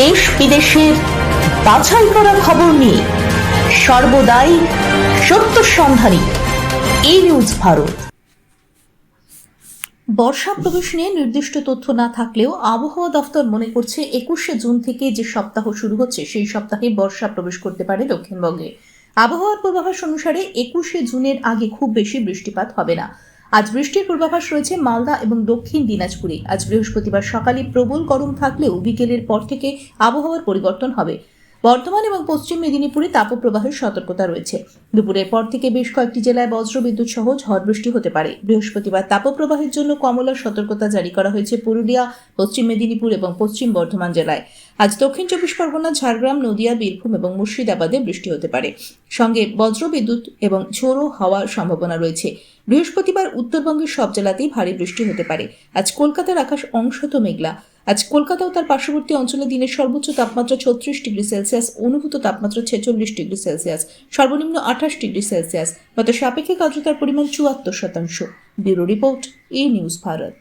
দেশ বিদেশের বাছাই করা খবর নিয়ে সর্বদাই সত্য সন্ধানী। এই নিউজ ভারত। বর্ষা প্রবেশ নিয়ে নির্দিষ্ট তথ্য না থাকলেও আবহাওয়া দফতর মনে করছে একুশে জুন থেকে যে সপ্তাহ শুরু হচ্ছে, সেই সপ্তাহে বর্ষা প্রবেশ করতে পারে দক্ষিণবঙ্গে। আবহাওয়ার পূর্বাভাস অনুসারে একুশে জুনের আগে খুব বেশি বৃষ্টিপাত হবে না। আজ বৃষ্টির পূর্বাভাস রয়েছে মালদা এবং দক্ষিণ দিনাজপুরে। আজ বৃহস্পতিবার সকালে প্রবল গরম থাকলেও বিকেলের পর থেকে আবহাওয়ার পরিবর্তন হবে। বর্ধমান এবং পশ্চিম মেদিনীপুরে তাপপ্রবাহের সতর্কতা রয়েছে। দুপুরের পর থেকে বেশ কয়েকটি জেলায় বজ্রবিদ্যুৎ সহ ঝড় বৃষ্টি হতে পারে। বৃহস্পতিবার তাপপ্রবাহের জন্য কমলা সতর্কতা জারি করা হয়েছে পুরুলিয়া, পশ্চিম মেদিনীপুর এবং পশ্চিম বর্ধমান জেলায়। আজ দক্ষিণ চব্বিশ পরগনা, ঝাড়গ্রাম, নদিয়া, বীরভূম এবং মুর্শিদাবাদে বৃষ্টি হতে পারে। সঙ্গে বজ্রবিদ্যুৎ এবং ঝোড়ো হওয়ার সম্ভাবনা রয়েছে। বৃহস্পতিবার উত্তরবঙ্গের সব জেলাতেই ভারী বৃষ্টি হতে পারে। আজ কলকাতার আকাশ অংশত মেঘলা। আজ কলকাতা ও তার পার্শ্ববর্তী অঞ্চলে দিনের সর্বোচ্চ তাপমাত্রা ছত্রিশ ডিগ্রি সেলসিয়াস, অনুভূত তাপমাত্রা ছেচল্লিশ ডিগ্রি সেলসিয়াস, সর্বনিম্ন আঠাশ ডিগ্রি সেলসিয়াস। গত সাপেক্ষিক আর্দ্রতার পরিমাণ চুয়াত্তর শতাংশ। Bureau report, A news Bharat.